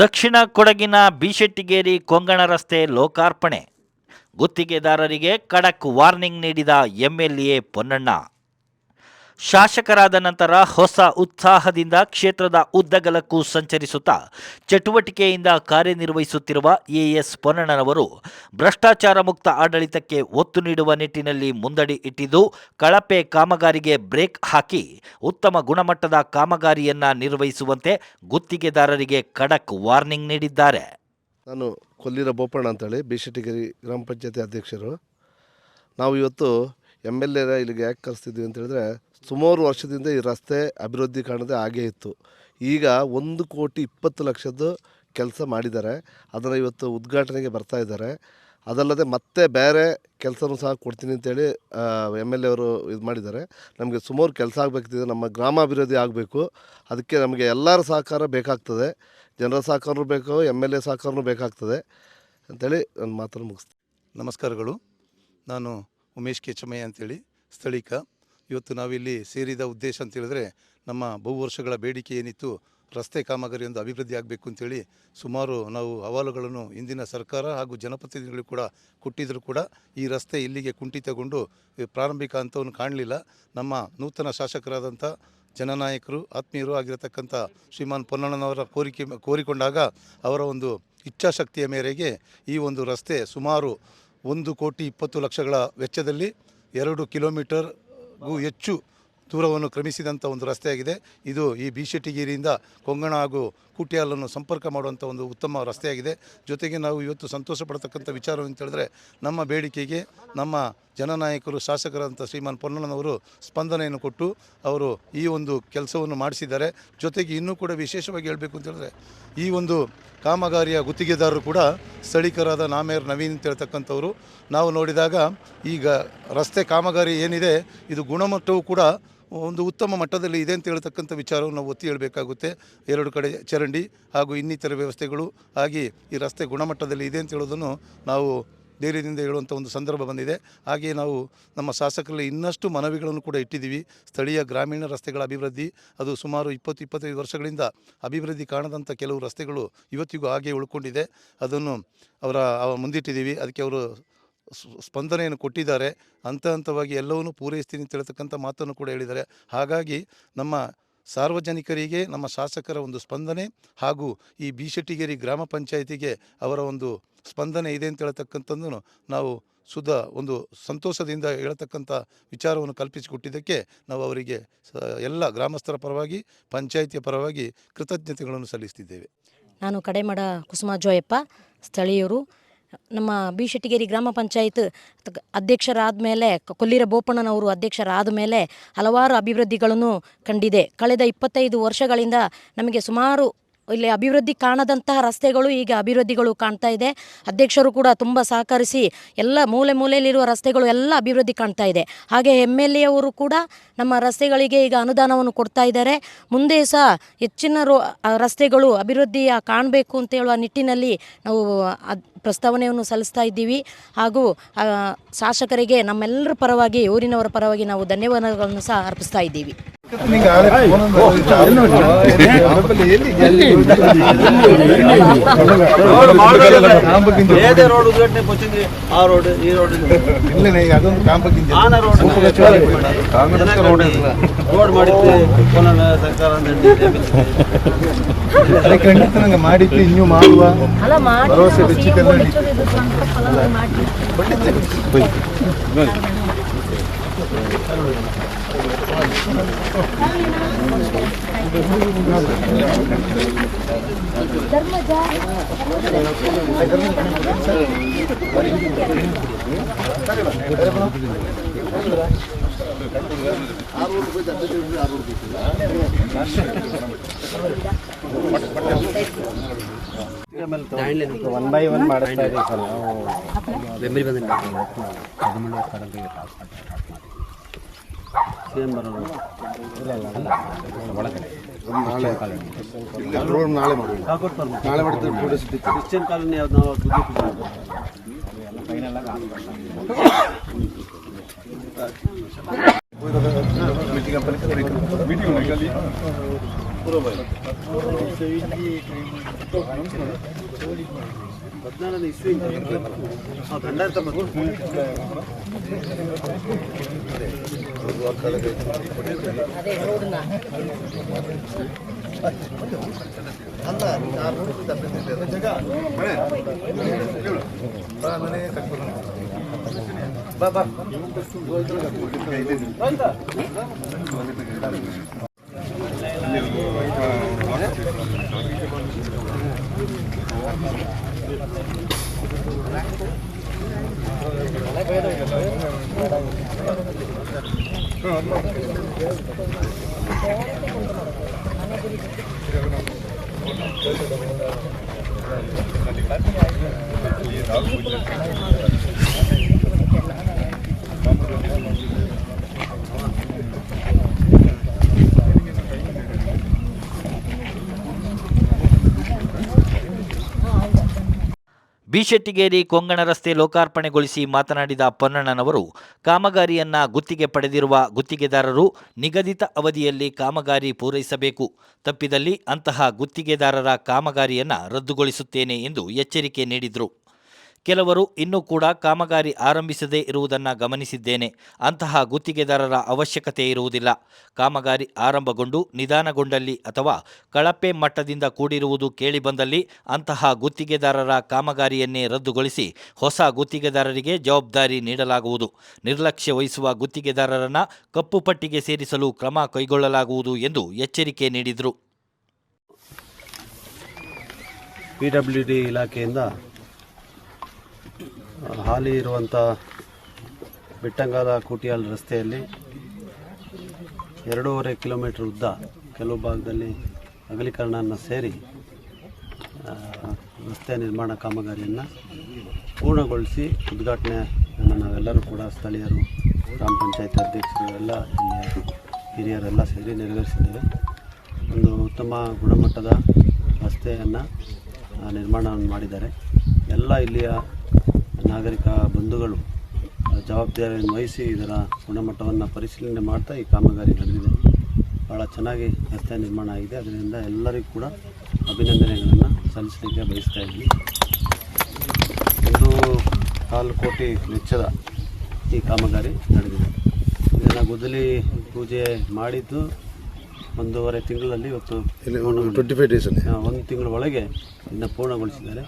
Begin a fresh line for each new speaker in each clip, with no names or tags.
ದಕ್ಷಿಣ ಕೊಡಗಿನ ಬಿಶೆಟ್ಟಿಗೇರಿ ಕೊಂಗಣ ರಸ್ತೆ ಲೋಕಾರ್ಪಣೆ ಗುತ್ತಿಗೆದಾರರಿಗೆ ಖಡಕ್ ವಾರ್ನಿಂಗ್ ನೀಡಿದ ಎಂಎಲ್ಎ ಪೊನ್ನಣ್ಣ ಶಾಸಕರಾದ ನಂತರ ಹೊಸ ಉತ್ಸಾಹದಿಂದ ಕ್ಷೇತ್ರದ ಉದ್ದಗಲಕ್ಕೂ ಸಂಚರಿಸುತ್ತಾ ಚಟುವಟಿಕೆಯಿಂದ ಕಾರ್ಯನಿರ್ವಹಿಸುತ್ತಿರುವ ಎಎಸ್ ಪೊನ್ನಣ್ಣನವರು ಭ್ರಷ್ಟಾಚಾರ ಮುಕ್ತ ಆಡಳಿತಕ್ಕೆ ಒತ್ತು ನೀಡುವ ನಿಟ್ಟಿನಲ್ಲಿ ಮುಂದಡಿ ಇಟ್ಟಿದ್ದು ಕಳಪೆ ಕಾಮಗಾರಿಗೆ ಬ್ರೇಕ್ ಹಾಕಿ ಉತ್ತಮ ಗುಣಮಟ್ಟದ ಕಾಮಗಾರಿಯನ್ನ ನಿರ್ವಹಿಸುವಂತೆ ಗುತ್ತಿಗೆದಾರರಿಗೆ ಖಡಕ್ ವಾರ್ನಿಂಗ್ ನೀಡಿದ್ದಾರೆ.
ನಾನು ಕೊಲ್ಲಿರ ಬೋಪಣ್ಣ ಅಂತೇಳಿ ಬಿಶೆಟ್ಟಿಗೇರಿ ಗ್ರಾಮ ಪಂಚಾಯತಿ ಅಧ್ಯಕ್ಷರು. ನಾವು ಇವತ್ತು ಎಂ ಎಲ್ ಎರ ಇಲ್ಲಿಗೆ ಯಾಕೆ ಕರೆಸ್ತಿದ್ವಿ ಅಂತ ಹೇಳಿದ್ರೆ, ಸುಮಾರು ವರ್ಷದಿಂದ ಈ ರಸ್ತೆ ಅಭಿವೃದ್ಧಿ ಕಾಣದೆ ಹಾಗೇ ಇತ್ತು. ಈಗ ಒಂದು ಕೋಟಿ ಇಪ್ಪತ್ತು ಲಕ್ಷದ್ದು ಕೆಲಸ ಮಾಡಿದ್ದಾರೆ. ಅದನ್ನು ಇವತ್ತು ಉದ್ಘಾಟನೆಗೆ ಬರ್ತಾ ಇದ್ದಾರೆ. ಅದಲ್ಲದೆ ಮತ್ತೆ ಬೇರೆ ಕೆಲಸನೂ ಸಹ ಕೊಡ್ತೀನಿ ಅಂತೇಳಿ ಎಂ ಎಲ್ ಎ ಅವರು ಇದು ಮಾಡಿದ್ದಾರೆ. ನಮಗೆ ಸುಮಾರು ಕೆಲಸ ಆಗಬೇಕಿದೆ. ನಮ್ಮ ಗ್ರಾಮಾಭಿವೃದ್ಧಿ ಆಗಬೇಕು. ಅದಕ್ಕೆ ನಮಗೆ ಎಲ್ಲರ ಸಹಕಾರ ಬೇಕಾಗ್ತದೆ. ಜನರ ಸಹಕಾರನೂ ಬೇಕು ಎಂ ಎಲ್ ಎ ಸಹಕಾರನೂ ಬೇಕಾಗ್ತದೆ. ಅಂತೇಳಿ ನನ್ನ ಮಾತನ್ನು ಮುಗಿಸ್ತೀನಿ.
ನಮಸ್ಕಾರಗಳು. ನಾನು ಉಮೇಶ್ ಕೆಚಮಯ್ಯ ಅಂತೇಳಿ ಸ್ಥಳೀಕ. ಇವತ್ತು ನಾವಿಲ್ಲಿ ಸೇರಿದ ಉದ್ದೇಶ ಅಂತ ಹೇಳಿದ್ರೆ ನಮ್ಮ ಬಹು ವರ್ಷಗಳ ಬೇಡಿಕೆ ಏನಿತ್ತು ರಸ್ತೆ ಕಾಮಗಾರಿ ಒಂದು ಅಭಿವೃದ್ಧಿ ಆಗಬೇಕು ಅಂತೇಳಿ ಸುಮಾರು ನಾವು ಅಹವಾಲುಗಳನ್ನು ಇಂದಿನ ಸರ್ಕಾರ ಹಾಗೂ ಜನಪ್ರತಿನಿಧಿಗಳು ಕೂಡ ಕೊಟ್ಟಿದ್ದರೂ ಕೂಡ ಈ ರಸ್ತೆ ಇಲ್ಲಿಗೆ ಕುಂಠಿತಗೊಂಡು ಪ್ರಾರಂಭಿಕ ಹಂತವನ್ನು ಕಾಣಲಿಲ್ಲ. ನಮ್ಮ ನೂತನ ಶಾಸಕರಾದಂಥ ಜನನಾಯಕರು, ಆತ್ಮೀಯರು ಆಗಿರತಕ್ಕಂಥ ಶ್ರೀಮಾನ್ ಪೊನ್ನಣ್ಣನವರ ಕೋರಿಕೆ, ಕೋರಿಕೊಂಡಾಗ ಅವರ ಒಂದು ಇಚ್ಛಾಶಕ್ತಿಯ ಮೇರೆಗೆ ಈ ಒಂದು ರಸ್ತೆ ಸುಮಾರು ಒಂದು ಕೋಟಿ ಇಪ್ಪತ್ತು ಲಕ್ಷಗಳ ವೆಚ್ಚದಲ್ಲಿ ಎರಡು ಕಿಲೋಮೀಟರ್ಗೂ ಹೆಚ್ಚು ದೂರವನ್ನು ಕ್ರಮಿಸಿದಂಥ ಒಂದು ರಸ್ತೆಯಾಗಿದೆ. ಇದು ಈ ಬಿಶೆಟ್ಟಿಗೇರಿಯಿಂದ ಕೊಂಗಣ ಹಾಗೂ ಕುಟಿಯಾಲನ್ನು ಸಂಪರ್ಕ ಮಾಡುವಂಥ ಒಂದು ಉತ್ತಮ ರಸ್ತೆಯಾಗಿದೆ. ಜೊತೆಗೆ ನಾವು ಇವತ್ತು ಸಂತೋಷ ಪಡ್ತಕ್ಕಂಥ ವಿಚಾರ ಅಂತ ಹೇಳಿದ್ರೆ ನಮ್ಮ ಬೇಡಿಕೆಗೆ ನಮ್ಮ ಜನನಾಯಕರು ಶಾಸಕರಂಥ ಶ್ರೀಮಾನ್ ಪೊನ್ನಣ್ಣನವರು ಸ್ಪಂದನೆಯನ್ನು ಕೊಟ್ಟು ಅವರು ಈ ಒಂದು ಕೆಲಸವನ್ನು ಮಾಡಿಸಿದ್ದಾರೆ. ಜೊತೆಗೆ ಇನ್ನೂ ಕೂಡ ವಿಶೇಷವಾಗಿ ಹೇಳಬೇಕು ಅಂತ ಹೇಳಿದ್ರೆ ಈ ಒಂದು ಕಾಮಗಾರಿಯ ಗುತ್ತಿಗೆದಾರರು ಕೂಡ ಸ್ಥಳೀಕರಾದ ನಾಮೇರ್ ನವೀನ್ ಅಂತ ಹೇಳ್ತಕ್ಕಂಥವ್ರು. ನಾವು ನೋಡಿದಾಗ ಈಗ ರಸ್ತೆ ಕಾಮಗಾರಿ ಏನಿದೆ, ಇದು ಗುಣಮಟ್ಟವು ಕೂಡ ಒಂದು ಉತ್ತಮ ಮಟ್ಟದಲ್ಲಿ ಇದೆ ಅಂತ ಹೇಳ್ತಕ್ಕಂಥ ವಿಚಾರವನ್ನು ನಾವು ಒತ್ತಿ ಹೇಳಬೇಕಾಗುತ್ತೆ. ಎರಡು ಕಡೆ ಚರಂಡಿ ಹಾಗೂ ಇನ್ನಿತರ ವ್ಯವಸ್ಥೆಗಳು ಹಾಗೆ ಈ ರಸ್ತೆ ಗುಣಮಟ್ಟದಲ್ಲಿ ಇದೆ ಅಂತ ಹೇಳೋದನ್ನು ನಾವು ಧೈರ್ಯದಿಂದ ಹೇಳುವಂಥ ಒಂದು ಸಂದರ್ಭ ಬಂದಿದೆ. ಹಾಗೆಯೇ ನಾವು ನಮ್ಮ ಶಾಸಕರಲ್ಲಿ ಇನ್ನಷ್ಟು ಮನವಿಗಳನ್ನು ಕೂಡ ಇಟ್ಟಿದ್ದೀವಿ. ಸ್ಥಳೀಯ ಗ್ರಾಮೀಣ ರಸ್ತೆಗಳ ಅಭಿವೃದ್ಧಿ, ಅದು ಸುಮಾರು ಇಪ್ಪತ್ತು, ಇಪ್ಪತ್ತೈದು ವರ್ಷಗಳಿಂದ ಅಭಿವೃದ್ಧಿ ಕಾಣದಂಥ ಕೆಲವು ರಸ್ತೆಗಳು ಇವತ್ತಿಗೂ ಹಾಗೆ ಉಳ್ಕೊಂಡಿದೆ. ಅದನ್ನು ಅವರ, ಅವ ಮುಂದಿಟ್ಟಿದ್ದೀವಿ. ಅದಕ್ಕೆ ಅವರು ಸ್ಪಂದನೆಯನ್ನು ಕೊಟ್ಟಿದ್ದಾರೆ. ಹಂತ ಹಂತವಾಗಿ ಎಲ್ಲವನ್ನೂ ಪೂರೈಸ್ತೀನಿ ಅಂತ ಹೇಳ್ತಕ್ಕಂಥ ಮಾತನ್ನು ಕೂಡ ಹೇಳಿದ್ದಾರೆ. ಹಾಗಾಗಿ ನಮ್ಮ ಸಾರ್ವಜನಿಕರಿಗೆ, ನಮ್ಮ ಶಾಸಕರ ಒಂದು ಸ್ಪಂದನೆ ಹಾಗೂ ಈ ಬಿಶೆಟ್ಟಿಗೇರಿ ಗ್ರಾಮ ಪಂಚಾಯಿತಿಗೆ ಅವರ ಒಂದು ಸ್ಪಂದನೆ ಇದೆ ಅಂತ ಹೇಳ್ತಕ್ಕಂಥದ್ದನ್ನು ನಾವು ಸುದ ಒಂದು ಸಂತೋಷದಿಂದ ಹೇಳ್ತಕ್ಕಂಥ ವಿಚಾರವನ್ನು ಕಲ್ಪಿಸಿಕೊಟ್ಟಿದ್ದಕ್ಕೆ ನಾವು ಅವರಿಗೆ ಎಲ್ಲ ಗ್ರಾಮಸ್ಥರ ಪರವಾಗಿ, ಪಂಚಾಯಿತಿಯ ಪರವಾಗಿ ಕೃತಜ್ಞತೆಗಳನ್ನು ಸಲ್ಲಿಸ್ತಿದ್ದೇವೆ.
ನಾನು ಕಡೆಮಡ ಕುಸುಮ ಜೋಯಪ್ಪ ಸ್ಥಳೀಯರು ನಮ್ಮ ಬಿ ಶೆಟ್ಟಿಗೇರಿ ಗ್ರಾಮ ಪಂಚಾಯತ್ ಅಧ್ಯಕ್ಷರಾದ ಮೇಲೆ ಕೊಲ್ಲಿರ ಬೋಪಣ್ಣನವರು ಅಧ್ಯಕ್ಷರಾದ ಮೇಲೆ ಹಲವಾರು ಅಭಿವೃದ್ಧಿಗಳನ್ನು ಕಂಡಿದೆ. ಕಳೆದ ಇಪ್ಪತ್ತೈದು ವರ್ಷಗಳಿಂದ ನಮಗೆ ಸುಮಾರು ಇಲ್ಲಿ ಅಭಿವೃದ್ಧಿ ಕಾಣದಂತಹ ರಸ್ತೆಗಳು ಈಗ ಅಭಿವೃದ್ಧಿಗಳು ಕಾಣ್ತಾ ಇದೆ ಅಧ್ಯಕ್ಷರು ಕೂಡ ತುಂಬ ಸಹಕರಿಸಿ ಎಲ್ಲ ಮೂಲೆ ಮೂಲೆಯಲ್ಲಿರುವ ರಸ್ತೆಗಳು ಎಲ್ಲ ಅಭಿವೃದ್ಧಿ ಕಾಣ್ತಾ ಇದೆ ಹಾಗೆ ಎಂ ಎಲ್ ಎ ಅವರು ಕೂಡ ನಮ್ಮ ರಸ್ತೆಗಳಿಗೆ ಈಗ ಅನುದಾನವನ್ನು ಕೊಡ್ತಾ ಇದ್ದಾರೆ ಮುಂದೆ ಸಹ ಹೆಚ್ಚಿನ ರೋ ರಸ್ತೆಗಳು ಅಭಿವೃದ್ಧಿಯ ಕಾಣಬೇಕು ಅಂತ ಹೇಳುವ ನಿಟ್ಟಿನಲ್ಲಿ ನಾವು ಅದ್ ಪ್ರಸ್ತಾವನೆಯನ್ನು ಸಲ್ಲಿಸ್ತಾ ಇದ್ದೀವಿ ಹಾಗೂ ಆ, ಶಾಸಕರಿಗೆ ನಮ್ಮೆಲ್ಲರ ಪರವಾಗಿ ಊರಿನವರ ಪರವಾಗಿ ನಾವು ಧನ್ಯವಾದಗಳನ್ನು ಸಹ ಅರ್ಪಿಸ್ತಾ ಇದ್ದೀವಿ
ಕೊಚ್ಚಿದ್ರಿ ಆ ರೋಡ್ ಮಾಡಿದ್ದೆ ಸರ್ಕಾರ.
ಖಂಡಿತ ಮಾಡಿದ್ದು ಇನ್ನೂ ಮಾಡುವ ಭರವಸೆ ಬೆಚ್ಚಿದ್ದೆಲ್ಲ
ಒನ್ ಬೈ ಒನ್ ಮಾಡಿಸ್ತಾ ಇದೀವಿ ಸರ್ ನಾವು ಬೆಂಬಲಿ ಸೇಮ್ ಬರೋದು?
ರೋಡ್ ನಾಳೆ ನಾಳೆ ಮಾಡಿದ್ರೆ
ಕ್ರಿಶ್ಚಿಯನ್ ಕಾಲೋನಿ ಯಾವ್ದು ನಾವು ದುಡ್ಡು
मीटिंग अपन मीटिंग होगी कल ಹದಿನಾರನೇ ಇಸ್ವಿ
ಅಲ್ಲ ನಾನು
ಮನೆ ಮನೆ
ಅದೇ ರೋಡ್ನ
ಬಿಶೆಟ್ಟಿಗೇರಿ ಕೊಂಗಣ ರಸ್ತೆ ಲೋಕಾರ್ಪಣೆಗೊಳಿಸಿ ಮಾತನಾಡಿದ ಪೊನ್ನಣ್ಣನವರು, ಕಾಮಗಾರಿಯನ್ನ ಗುತ್ತಿಗೆ ಪಡೆದಿರುವ ಗುತ್ತಿಗೆದಾರರು ನಿಗದಿತ ಅವಧಿಯಲ್ಲಿ ಕಾಮಗಾರಿ ಪೂರೈಸಬೇಕು. ತಪ್ಪಿದಲ್ಲಿ ಅಂತಹ ಗುತ್ತಿಗೆದಾರರ ಕಾಮಗಾರಿಯನ್ನ ರದ್ದುಗೊಳಿಸುತ್ತೇನೆ ಎಂದು ಎಚ್ಚರಿಕೆ ನೀಡಿದರು. ಕೆಲವರು ಇನ್ನೂ ಕೂಡ ಕಾಮಗಾರಿ ಆರಂಭಿಸದೇ ಇರುವುದನ್ನು ಗಮನಿಸಿದ್ದೇನೆ. ಅಂತಹ ಗುತ್ತಿಗೆದಾರರ ಅವಶ್ಯಕತೆ ಇರುವುದಿಲ್ಲ. ಕಾಮಗಾರಿ ಆರಂಭಗೊಂಡು ನಿಧಾನಗೊಂಡಲ್ಲಿ ಅಥವಾ ಕಳಪೆ ಮಟ್ಟದಿಂದ ಕೂಡಿರುವುದು ಕೇಳಿಬಂದಲ್ಲಿ ಅಂತಹ ಗುತ್ತಿಗೆದಾರರ ಕಾಮಗಾರಿಯನ್ನೇ ರದ್ದುಗೊಳಿಸಿ ಹೊಸ ಗುತ್ತಿಗೆದಾರರಿಗೆ ಜವಾಬ್ದಾರಿ ನೀಡಲಾಗುವುದು. ನಿರ್ಲಕ್ಷ್ಯ ವಹಿಸುವ ಗುತ್ತಿಗೆದಾರರನ್ನ ಕಪ್ಪು ಪಟ್ಟಿಗೆ ಸೇರಿಸಲು ಕ್ರಮ ಕೈಗೊಳ್ಳಲಾಗುವುದು ಎಂದು ಎಚ್ಚರಿಕೆ ನೀಡಿದರು.
ಪಿ ಡಬ್ಲ್ಯೂ ಡಿ ಇಲಾಖೆಯಿಂದ ಹಾಲಿ ಇರುವಂಥ ಬೆಟ್ಟಂಗಾಲ ಕೂಟಿಯಾಲ್ ರಸ್ತೆಯಲ್ಲಿ ಎರಡೂವರೆ ಕಿಲೋಮೀಟರ್ ಉದ್ದ ಕೆಲವು ಭಾಗದಲ್ಲಿ ಅಗಲೀಕರಣವನ್ನು ಸೇರಿ ರಸ್ತೆ ನಿರ್ಮಾಣ ಕಾಮಗಾರಿಯನ್ನು ಪೂರ್ಣಗೊಳಿಸಿ ಉದ್ಘಾಟನೆಯನ್ನು ನಾವೆಲ್ಲರೂ ಕೂಡ ಸ್ಥಳೀಯರು, ಗ್ರಾಮ ಪಂಚಾಯತ್ ಅಧ್ಯಕ್ಷರು ಎಲ್ಲ ಹಿರಿಯರೆಲ್ಲ ಸೇರಿ ನೆರವೇರಿಸಿದ್ದೇವೆ. ಒಂದು ಉತ್ತಮ ಗುಣಮಟ್ಟದ ರಸ್ತೆಯನ್ನು ನಿರ್ಮಾಣವನ್ನು ಮಾಡಿದ್ದಾರೆ. ಎಲ್ಲ ಇಲ್ಲಿಯ ನಾಗರಿಕ ಬಂಧುಗಳು ಜವಾಬ್ದಾರಿಯನ್ನು ವಹಿಸಿ ಇದರ ಗುಣಮಟ್ಟವನ್ನು ಪರಿಶೀಲನೆ ಮಾಡ್ತಾ ಈ ಕಾಮಗಾರಿ ನಡೆದಿದೆ. ಭಾಳ ಚೆನ್ನಾಗಿ ರಸ್ತೆ ನಿರ್ಮಾಣ ಆಗಿದೆ. ಅದರಿಂದ ಎಲ್ಲರಿಗೂ ಕೂಡ ಅಭಿನಂದನೆಗಳನ್ನು ಸಲ್ಲಿಸಲಿಕ್ಕೆ ಬಯಸ್ತಾ ಇದ್ದೀನಿ. ಒಂದು ಕಾಲು ಕೋಟಿ ವೆಚ್ಚದ ಈ ಕಾಮಗಾರಿ ನಡೆದಿದೆ. ಇದನ್ನು ಗುದ್ದಲಿ ಪೂಜೆ ಮಾಡಿದ್ದು ಒಂದೂವರೆ ತಿಂಗಳಲ್ಲಿ ಇವತ್ತು
ಟ್ವೆಂಟಿ ಫೈವ್ ಡೇಸಲ್ಲಿ
ಒಂದು ತಿಂಗಳ ಒಳಗೆ ಇದನ್ನು ಪೂರ್ಣಗೊಳಿಸಿದ್ದಾರೆ.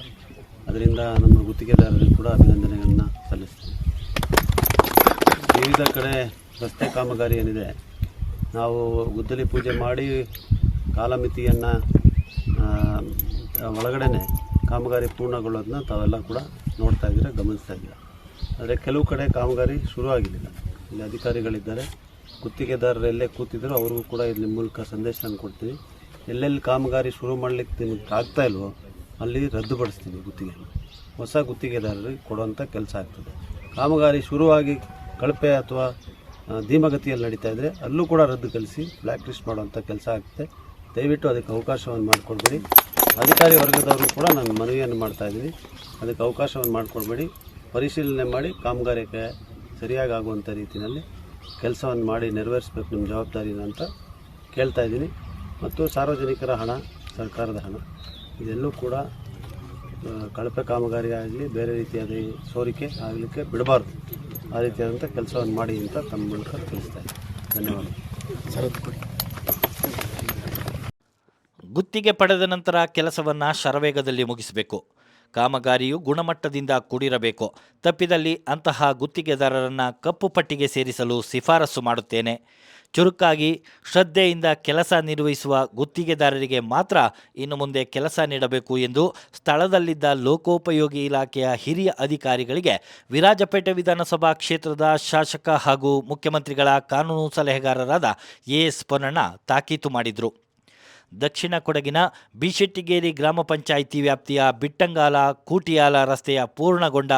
ಅದರಿಂದ ನಮ್ಮ ಗುತ್ತಿಗೆದಾರರಿಗೆ ಕೂಡ ಅಭಿನಂದನೆಗಳನ್ನು ಸಲ್ಲಿಸ್ತೀನಿ. ವಿವಿಧ ಕಡೆ ರಸ್ತೆ ಕಾಮಗಾರಿ ಏನಿದೆ, ನಾವು ಗುದ್ದಲಿ ಪೂಜೆ ಮಾಡಿ ಕಾಲಮಿತಿಯನ್ನು ಒಳಗಡೆನೆ ಕಾಮಗಾರಿ ಪೂರ್ಣಗೊಳ್ಳೋದನ್ನ ತಾವೆಲ್ಲ ಕೂಡ ನೋಡ್ತಾ ಇದ್ದೀರ, ಗಮನಿಸ್ತಾ ಇದ್ದೀರ. ಆದರೆ ಕೆಲವು ಕಡೆ ಕಾಮಗಾರಿ ಶುರು ಆಗಿರಲಿಲ್ಲ. ಇಲ್ಲಿ ಅಧಿಕಾರಿಗಳಿದ್ದಾರೆ. ಗುತ್ತಿಗೆದಾರರು ಎಲ್ಲೇ ಕೂತಿದ್ರು ಅವ್ರಿಗೂ ಕೂಡ ಇಲ್ಲಿ ಮೂಲಕ ಸಂದೇಶನ ಕೊಡ್ತೀವಿ. ಎಲ್ಲೆಲ್ಲಿ ಕಾಮಗಾರಿ ಶುರು ಮಾಡಲಿಕ್ಕೆ ನಿಮಗೆ ಆಗ್ತಾ ಇಲ್ವೋ ಅಲ್ಲಿ ರದ್ದುಪಡಿಸ್ತೀವಿ ಗುತ್ತಿಗೆ ಹೊಸ ಗುತ್ತಿಗೆದಾರರಿಗೆ ಕೊಡುವಂಥ ಕೆಲಸ ಆಗ್ತದೆ. ಕಾಮಗಾರಿ ಶುರುವಾಗಿ ಕಳಪೆ ಅಥವಾ ಧೀಮಗತಿಯಲ್ಲಿ ನಡೀತಾ ಇದ್ದರೆ ಅಲ್ಲೂ ಕೂಡ ರದ್ದು ಕಲಿಸಿ ಬ್ಲ್ಯಾಕ್ ಲಿಸ್ಟ್ ಮಾಡುವಂಥ ಕೆಲಸ ಆಗ್ತದೆ. ದಯವಿಟ್ಟು ಅದಕ್ಕೆ ಅವಕಾಶವನ್ನು ಮಾಡಿಕೊಡ್ಬೇಡಿ. ಅಧಿಕಾರಿ ವರ್ಗದವರು ಕೂಡ ನಾನು ಮನವಿಯನ್ನು ಮಾಡ್ತಾ ಇದ್ದೀನಿ. ಅದಕ್ಕೆ ಅವಕಾಶವನ್ನು ಮಾಡಿಕೊಡ್ಬೇಡಿ. ಪರಿಶೀಲನೆ ಮಾಡಿ ಕಾಮಗಾರಿಗೆ ಸರಿಯಾಗಿ ಆಗುವಂಥ ರೀತಿಯಲ್ಲಿ ಕೆಲಸವನ್ನು ಮಾಡಿ ನೆರವೇರಿಸಬೇಕು ನಿಮ್ಮ ಜವಾಬ್ದಾರಿನ ಅಂತ ಕೇಳ್ತಾ ಇದ್ದೀನಿ. ಮತ್ತು ಸಾರ್ವಜನಿಕರ ಹಣ, ಸರ್ಕಾರದ ಹಣ. ಇದೆಲ್ಲೂ ಕೂಡ ಕಳಪೆ ಕಾಮಗಾರಿ ಆಗಲಿ ಬೇರೆ ರೀತಿಯಾದ ಸೋರಿಕೆ ಆಗಲಿಕ್ಕೆ ಬಿಡಬಾರ್ದು. ಆ ರೀತಿಯಾದಂಥ ಕೆಲಸವನ್ನು ಮಾಡಿ ಅಂತ ತಮ್ಮ ಮೂಲಕ ತಿಳಿಸ್ತಾ ಧನ್ಯವಾದ.
ಗುತ್ತಿಗೆ ಪಡೆದ ನಂತರ ಕೆಲಸವನ್ನು ಶರವೇಗದಲ್ಲಿ ಮುಗಿಸಬೇಕು. ಕಾಮಗಾರಿಯು ಗುಣಮಟ್ಟದಿಂದ ಕೂಡಿರಬೇಕು. ತಪ್ಪಿದಲ್ಲಿ ಅಂತಹ ಗುತ್ತಿಗೆದಾರರನ್ನು ಕಪ್ಪು ಪಟ್ಟಿಗೆ ಸೇರಿಸಲು ಶಿಫಾರಸು ಮಾಡುತ್ತೇನೆ. ಚುರುಕಾಗಿ ಶ್ರದ್ಧೆಯಿಂದ ಕೆಲಸ ನಿರ್ವಹಿಸುವ ಗುತ್ತಿಗೆದಾರರಿಗೆ ಮಾತ್ರ ಇನ್ನು ಮುಂದೆ ಕೆಲಸ ನೀಡಬೇಕು ಎಂದು ಸ್ಥಳದಲ್ಲಿದ್ದ ಲೋಕೋಪಯೋಗಿ ಇಲಾಖೆಯ ಹಿರಿಯ ಅಧಿಕಾರಿಗಳಿಗೆ ವಿರಾಜಪೇಟೆ ವಿಧಾನಸಭಾ ಕ್ಷೇತ್ರದ ಶಾಸಕ ಹಾಗೂ ಮುಖ್ಯಮಂತ್ರಿಗಳ ಕಾನೂನು ಸಲಹೆಗಾರರಾದ ಎಸ್ ಪೊನ್ನಣ್ಣ ತಾಕೀತು ಮಾಡಿದರು. ದಕ್ಷಿಣ ಕೊಡಗಿನ ಬಿಶೆಟ್ಟಿಗೇರಿ ಗ್ರಾಮ ಪಂಚಾಯಿತಿ ವ್ಯಾಪ್ತಿಯ ಬಿಟ್ಟಂಗಾಲ, ಕೂಟಿಯಾಲ ರಸ್ತೆಯ ಪೂರ್ಣಗೊಂಡ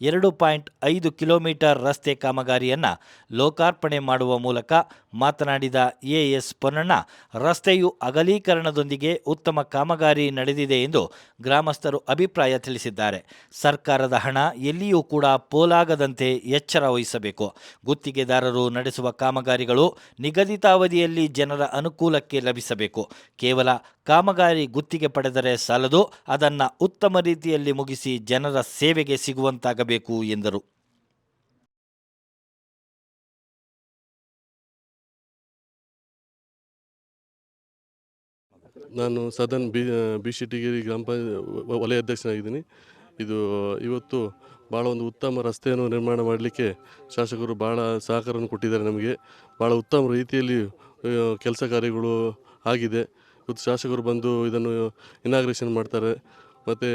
ಎರಡು ಪಾಯಿಂಟ್ ಐದು ಕಿಲೋಮೀಟರ್ ರಸ್ತೆ ಕಾಮಗಾರಿಯನ್ನು ಲೋಕಾರ್ಪಣೆ ಮಾಡುವ ಮೂಲಕ ಮಾತನಾಡಿದ ಎಎಸ್ ಪೊನ್ನಣ್ಣ, ರಸ್ತೆಯು ಅಗಲೀಕರಣದೊಂದಿಗೆ ಉತ್ತಮ ಕಾಮಗಾರಿ ನಡೆದಿದೆ ಎಂದು ಗ್ರಾಮಸ್ಥರು ಅಭಿಪ್ರಾಯ ತಿಳಿಸಿದ್ದಾರೆ. ಸರ್ಕಾರದ ಹಣ ಎಲ್ಲಿಯೂ ಕೂಡ ಪೋಲಾಗದಂತೆ ಎಚ್ಚರ ವಹಿಸಬೇಕು. ಗುತ್ತಿಗೆದಾರರು ನಡೆಸುವ ಕಾಮಗಾರಿಗಳು ನಿಗದಿತ ಅವಧಿಯಲ್ಲಿ ಜನರ ಅನುಕೂಲಕ್ಕೆ ಲಭಿಸಬೇಕು. ಕೇವಲ ಕಾಮಗಾರಿ ಗುತ್ತಿಗೆ ಪಡೆದರೆ ಸಾಲದು, ಅದನ್ನು ಉತ್ತಮ ರೀತಿಯಲ್ಲಿ ಮುಗಿಸಿ ಜನರ ಸೇವೆಗೆ ಸಿಗುವಂತಾಗಬೇಕು. ಎಂದರು.
ನಾನು ಸದನ್ ಬಿ ಬಿ ಶಿಟಿಗೇರಿ ಗ್ರಾಮ ಪಂಚಾಯತ್ ವಲಯ ಅಧ್ಯಕ್ಷನಾಗಿದ್ದೀನಿ. ಇದು ಇವತ್ತು ಭಾಳ ಒಂದು ಉತ್ತಮ ರಸ್ತೆಯನ್ನು ನಿರ್ಮಾಣ ಮಾಡಲಿಕ್ಕೆ ಶಾಸಕರು ಭಾಳ ಸಹಕಾರವನ್ನು ಕೊಟ್ಟಿದ್ದಾರೆ ನಮಗೆ. ಭಾಳ ಉತ್ತಮ ರೀತಿಯಲ್ಲಿ ಕೆಲಸ ಕಾರ್ಯಗಳು ಆಗಿದೆ. ಇವತ್ತು ಶಾಸಕರು ಬಂದು ಇದನ್ನು ಇನಾಗ್ರೇಷನ್ ಮಾಡ್ತಾರೆ. ಮತ್ತು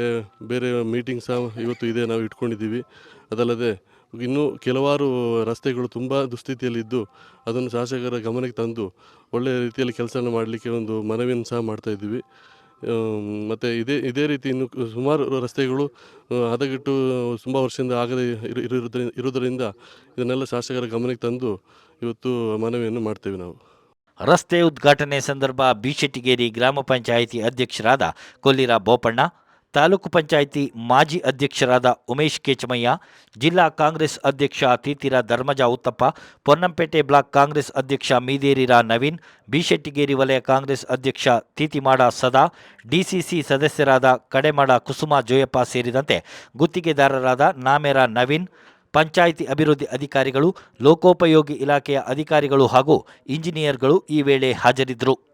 ಬೇರೆ ಮೀಟಿಂಗ್ ಸಹ ಇವತ್ತು ಇದೆ ನಾವು ಇಟ್ಕೊಂಡಿದ್ದೀವಿ. ಅದಲ್ಲದೆ ಇನ್ನೂ ಕೆಲವಾರು ರಸ್ತೆಗಳು ತುಂಬ ದುಸ್ಥಿತಿಯಲ್ಲಿದ್ದು ಅದನ್ನು ಶಾಸಕರ ಗಮನಕ್ಕೆ ತಂದು ಒಳ್ಳೆಯ ರೀತಿಯಲ್ಲಿ ಕೆಲಸ ಮಾಡಲಿಕ್ಕೆ ಒಂದು ಮನವಿಯನ್ನು ಸಹ ಮಾಡ್ತಾ ಇದ್ದೀವಿ. ಮತ್ತು ಇದೇ ಇದೇ ರೀತಿ ಇನ್ನು ಸುಮಾರು ರಸ್ತೆಗಳು ಹದಗೆಟ್ಟು ತುಂಬ ವರ್ಷದಿಂದ ಆಗದೆ ಇರು ಇರುವುದರಿಂದ ಇರುವುದರಿಂದ ಇದನ್ನೆಲ್ಲ ಶಾಸಕರ ಗಮನಕ್ಕೆ ತಂದು ಇವತ್ತು ಮನವಿಯನ್ನು ಮಾಡ್ತೇವೆ ನಾವು.
ರಸ್ತೆ ಉದ್ಘಾಟನೆ ಸಂದರ್ಭ ಬಿಶೆಟ್ಟಿಗೇರಿ ಗ್ರಾಮ ಪಂಚಾಯಿತಿ ಅಧ್ಯಕ್ಷರಾದ ಕೊಲ್ಲಿರ ಬೋಪಣ್ಣ ತಾಲೂಕು ಪಂಚಾಯಿತಿ ಮಾಜಿ ಅಧ್ಯಕ್ಷರಾದ ಉಮೇಶ್ ಕೇಚಮಯ್ಯ, ಜಿಲ್ಲಾ ಕಾಂಗ್ರೆಸ್ ಅಧ್ಯಕ್ಷ ತೀತಿರ ಧರ್ಮಜ ಉತ್ತಪ್ಪ, ಪೊನ್ನಂಪೇಟೆ ಬ್ಲಾಕ್ ಕಾಂಗ್ರೆಸ್ ಅಧ್ಯಕ್ಷ ಮೀದೇರಿರ ನವೀನ್, ಬಿಶೆಟ್ಟಿಗೇರಿ ವಲಯ ಕಾಂಗ್ರೆಸ್ ಅಧ್ಯಕ್ಷ ತೀತಿಮಾಡ ಸದಾ, ಡಿಸಿಸಿ ಸದಸ್ಯರಾದ ಕಡೆಮಾಡ ಕುಸುಮ ಜೋಯಪ್ಪ ಸೇರಿದಂತೆ ಗುತ್ತಿಗೆದಾರರಾದ ನಾಮೇರ ನವೀನ್, ಪಂಚಾಯಿತಿ ಅಭಿವೃದ್ಧಿ ಅಧಿಕಾರಿಗಳು, ಲೋಕೋಪಯೋಗಿ ಇಲಾಖೆಯ ಅಧಿಕಾರಿಗಳು ಹಾಗೂ ಇಂಜಿನಿಯರ್ಗಳು ಈ ವೇಳೆ ಹಾಜರಿದ್ದರು.